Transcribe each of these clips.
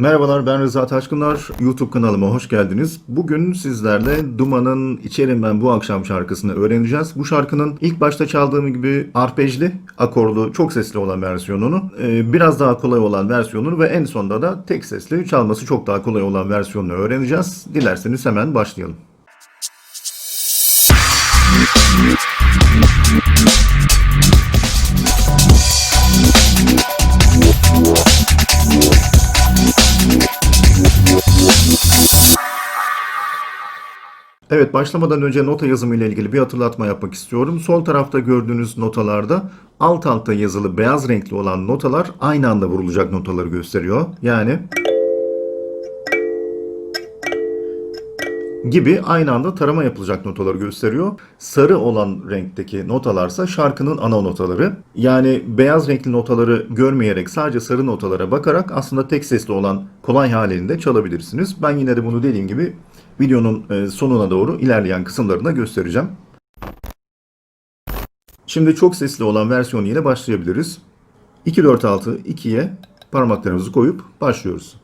Merhabalar ben Rıza Taşkınlar. YouTube kanalıma hoş geldiniz. Bugün sizlerle Duman'ın İçerim Ben Bu Akşam şarkısını öğreneceğiz. Bu şarkının ilk başta çaldığım gibi arpejli, akorlu, çok sesli olan versiyonunu, e, biraz daha kolay olan versiyonunu ve en sonunda da tek sesli, çalması çok daha kolay olan versiyonunu öğreneceğiz. Dilerseniz hemen başlayalım. Evet başlamadan önce nota yazımı ile ilgili bir hatırlatma yapmak istiyorum. Sol tarafta gördüğünüz notalarda alt alta yazılı beyaz renkli olan notalar aynı anda vurulacak notaları gösteriyor. Yani gibi aynı anda tarama yapılacak notaları gösteriyor. Sarı olan renkteki notalarsa şarkının ana notaları. Yani beyaz renkli notaları görmeyerek sadece sarı notalara bakarak aslında tek sesli olan kolay halinde çalabilirsiniz. Ben yine de bunu dediğim gibi videonun e, sonuna doğru ilerleyen kısımlarında göstereceğim. Şimdi çok sesli olan versiyonu ile başlayabiliriz. 2 4 6 2'ye parmaklarımızı koyup başlıyoruz.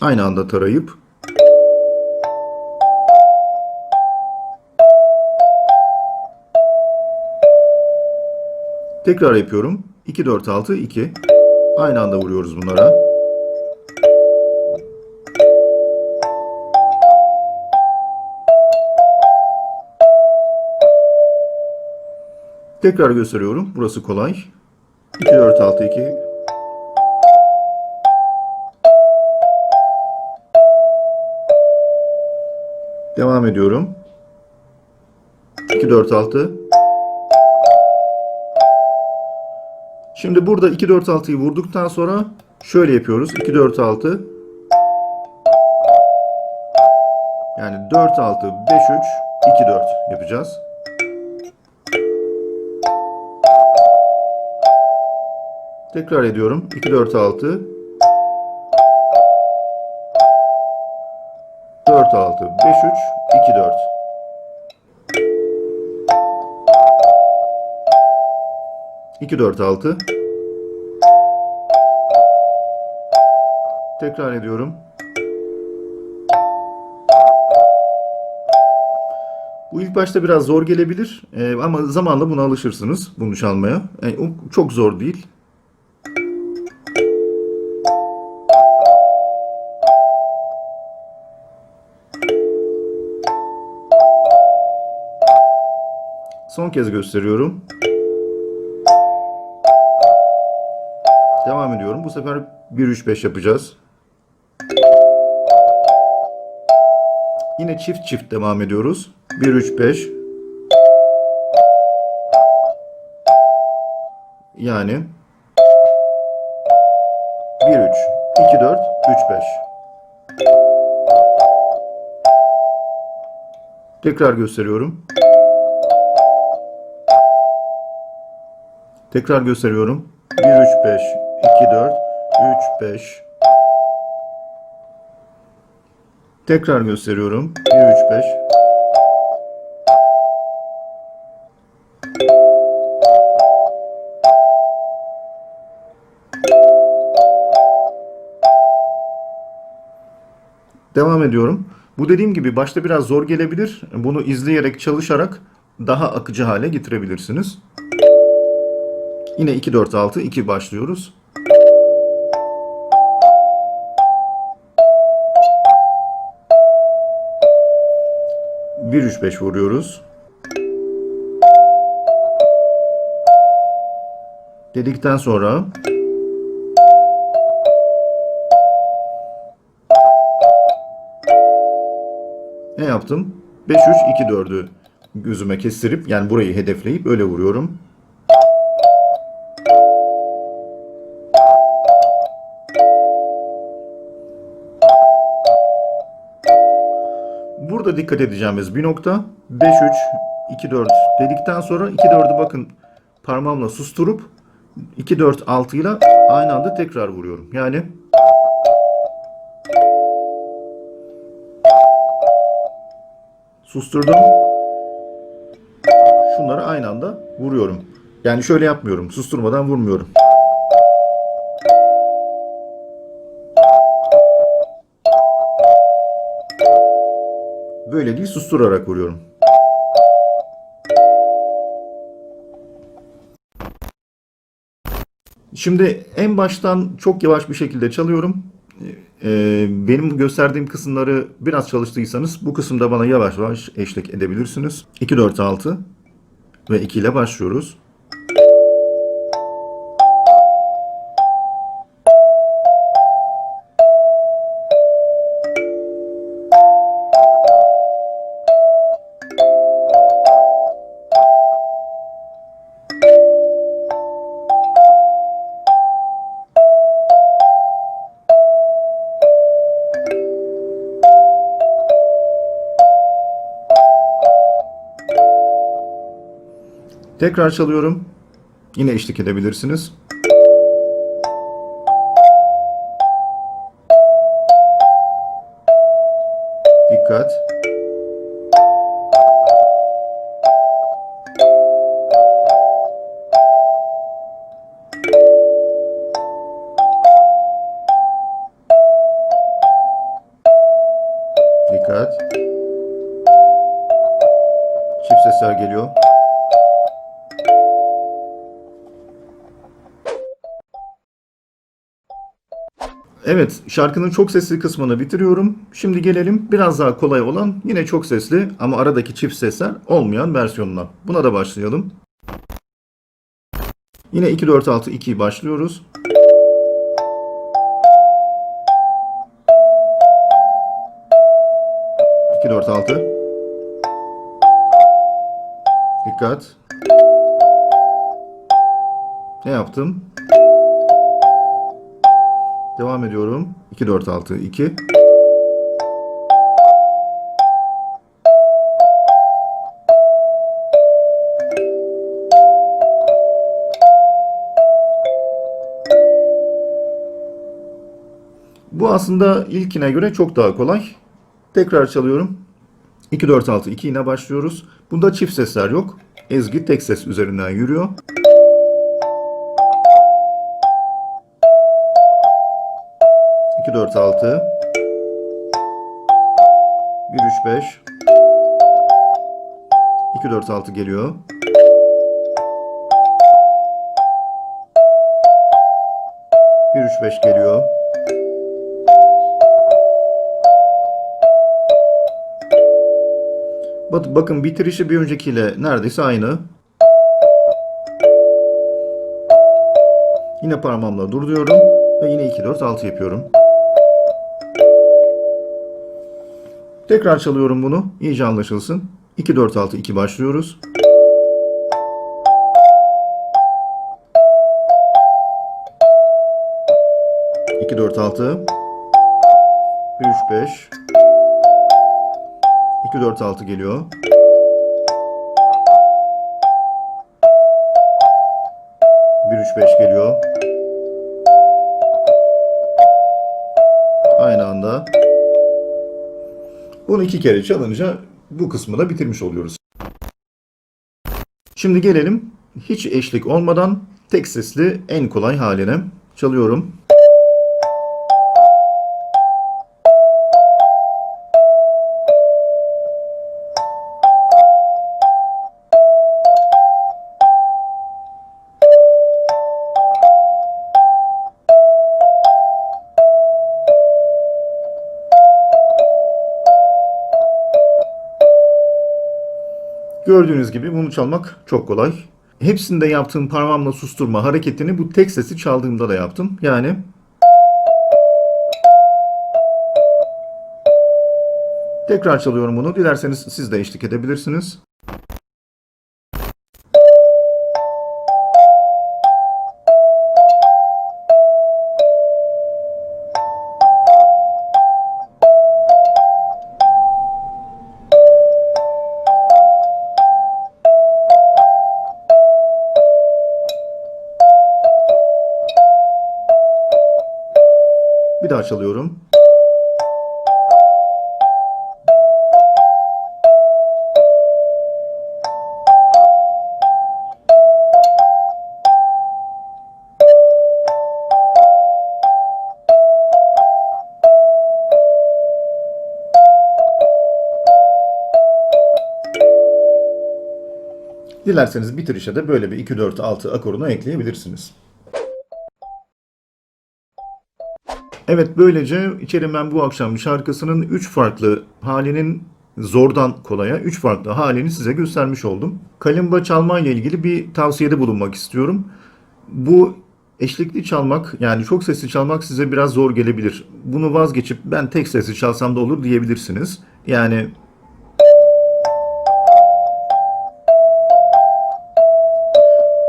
Aynı anda tarayıp Tekrar yapıyorum. 2 4 6 2. Aynı anda vuruyoruz bunlara. Tekrar gösteriyorum. Burası kolay. 2 4 6 2. Devam ediyorum. 2 4 6. Şimdi burada 2 4 6'yı vurduktan sonra şöyle yapıyoruz. 2 4 6. Yani 4 6 5 3 2 4 yapacağız. Tekrar ediyorum. 2 4 6 6 5 3 2 4 2 4 6 Tekrar ediyorum. Bu ilk başta biraz zor gelebilir e, ama zamanla buna alışırsınız bunu çalmaya. Yani o çok zor değil. Son kez gösteriyorum. Devam ediyorum. Bu sefer 1-3-5 yapacağız. Yine çift çift devam ediyoruz. 1-3-5. Yani 1-3, 2-4, 3-5. Tekrar gösteriyorum. Tekrar gösteriyorum. 1 3 5 2 4 3 5 Tekrar gösteriyorum. 1 3 5 Devam ediyorum. Bu dediğim gibi başta biraz zor gelebilir. Bunu izleyerek, çalışarak daha akıcı hale getirebilirsiniz. Yine 2 4 6 2 başlıyoruz. Bir üç beş vuruyoruz. Dedikten sonra ne yaptım? 5 3 2 4'ü gözüme kestirip yani burayı hedefleyip öyle vuruyorum. Dikkat edeceğimiz bir nokta 5 3 2 4 dedikten sonra 2 4'ü bakın parmağımla susturup 2 4 6 ile aynı anda tekrar vuruyorum. Yani susturdum. Şunları aynı anda vuruyorum. Yani şöyle yapmıyorum. Susturmadan vurmuyorum. Böyle değil susturarak vuruyorum. Şimdi en baştan çok yavaş bir şekilde çalıyorum. Ee, benim gösterdiğim kısımları biraz çalıştıysanız bu kısımda bana yavaş yavaş eşlik edebilirsiniz. 2 4 6 ve 2 ile başlıyoruz. Tekrar çalıyorum. Yine eşlik edebilirsiniz. Dikkat. Dikkat. Çift sesler geliyor. Evet, şarkının çok sesli kısmını bitiriyorum. Şimdi gelelim biraz daha kolay olan, yine çok sesli ama aradaki çift sesler olmayan versiyonuna. Buna da başlayalım. Yine 2 4 6 2 başlıyoruz. İki dört altı. Dikkat. Ne yaptım? Devam ediyorum. 2 4 6 2. Bu aslında ilkine göre çok daha kolay. Tekrar çalıyorum. 2 4 6 2 yine başlıyoruz. Bunda çift sesler yok. Ezgi tek ses üzerinden yürüyor. 2 4 6 1 3 5 2 4 6 geliyor. Bir üç beş geliyor. Bak- Bakın bitirişi bir öncekiyle neredeyse aynı. Yine parmağımla durduruyorum ve yine 2 4 6 yapıyorum. Tekrar çalıyorum bunu. İyice anlaşılsın. 2 4 6 2 başlıyoruz. İki dört altı. Üç beş. İki dört altı geliyor. Bir üç beş geliyor. Aynı anda. Bunu iki kere çalınca bu kısmı da bitirmiş oluyoruz. Şimdi gelelim hiç eşlik olmadan tek sesli en kolay haline. Çalıyorum. Gördüğünüz gibi bunu çalmak çok kolay. Hepsinde yaptığım parmağımla susturma hareketini bu tek sesi çaldığımda da yaptım. Yani tekrar çalıyorum bunu. Dilerseniz siz de eşlik edebilirsiniz. Bir daha çalıyorum. Dilerseniz bitirişe de böyle bir 2-4-6 akorunu ekleyebilirsiniz. Evet böylece içerim ben bu akşam şarkısının 3 farklı halinin zordan kolaya 3 farklı halini size göstermiş oldum. Kalimba çalma ilgili bir tavsiyede bulunmak istiyorum. Bu eşlikli çalmak yani çok sesli çalmak size biraz zor gelebilir. Bunu vazgeçip ben tek sesli çalsam da olur diyebilirsiniz. Yani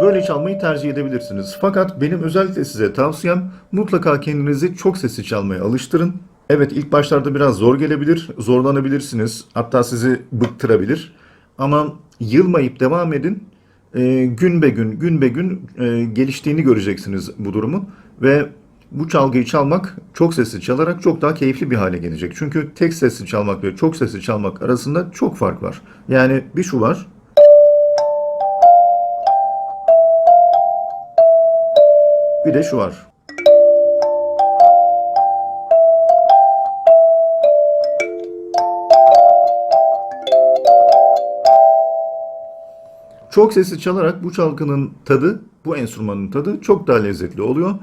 Böyle çalmayı tercih edebilirsiniz. Fakat benim özellikle size tavsiyem mutlaka kendinizi çok sesli çalmaya alıştırın. Evet ilk başlarda biraz zor gelebilir, zorlanabilirsiniz. Hatta sizi bıktırabilir. Ama yılmayıp devam edin. Ee, gün be gün, gün be gün e, geliştiğini göreceksiniz bu durumu. Ve bu çalgıyı çalmak çok sesli çalarak çok daha keyifli bir hale gelecek. Çünkü tek sesli çalmak ve çok sesli çalmak arasında çok fark var. Yani bir şu var, Bir de şu var. Çok sesli çalarak bu çalgının tadı, bu enstrümanın tadı çok daha lezzetli oluyor.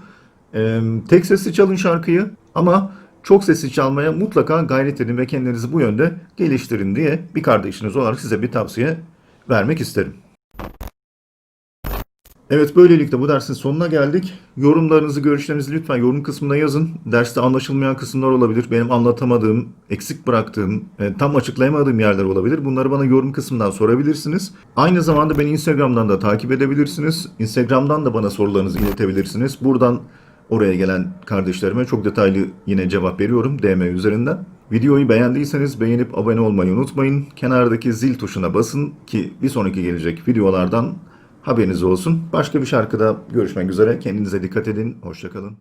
Ee, tek sesli çalın şarkıyı ama çok sesli çalmaya mutlaka gayret edin ve kendinizi bu yönde geliştirin diye bir kardeşiniz olarak size bir tavsiye vermek isterim. Evet böylelikle bu dersin sonuna geldik. Yorumlarınızı, görüşlerinizi lütfen yorum kısmına yazın. Derste anlaşılmayan kısımlar olabilir. Benim anlatamadığım, eksik bıraktığım, e, tam açıklayamadığım yerler olabilir. Bunları bana yorum kısmından sorabilirsiniz. Aynı zamanda beni Instagram'dan da takip edebilirsiniz. Instagram'dan da bana sorularınızı iletebilirsiniz. Buradan oraya gelen kardeşlerime çok detaylı yine cevap veriyorum DM üzerinden. Videoyu beğendiyseniz beğenip abone olmayı unutmayın. Kenardaki zil tuşuna basın ki bir sonraki gelecek videolardan Haberiniz olsun. Başka bir şarkıda görüşmek üzere. Kendinize dikkat edin. Hoşçakalın.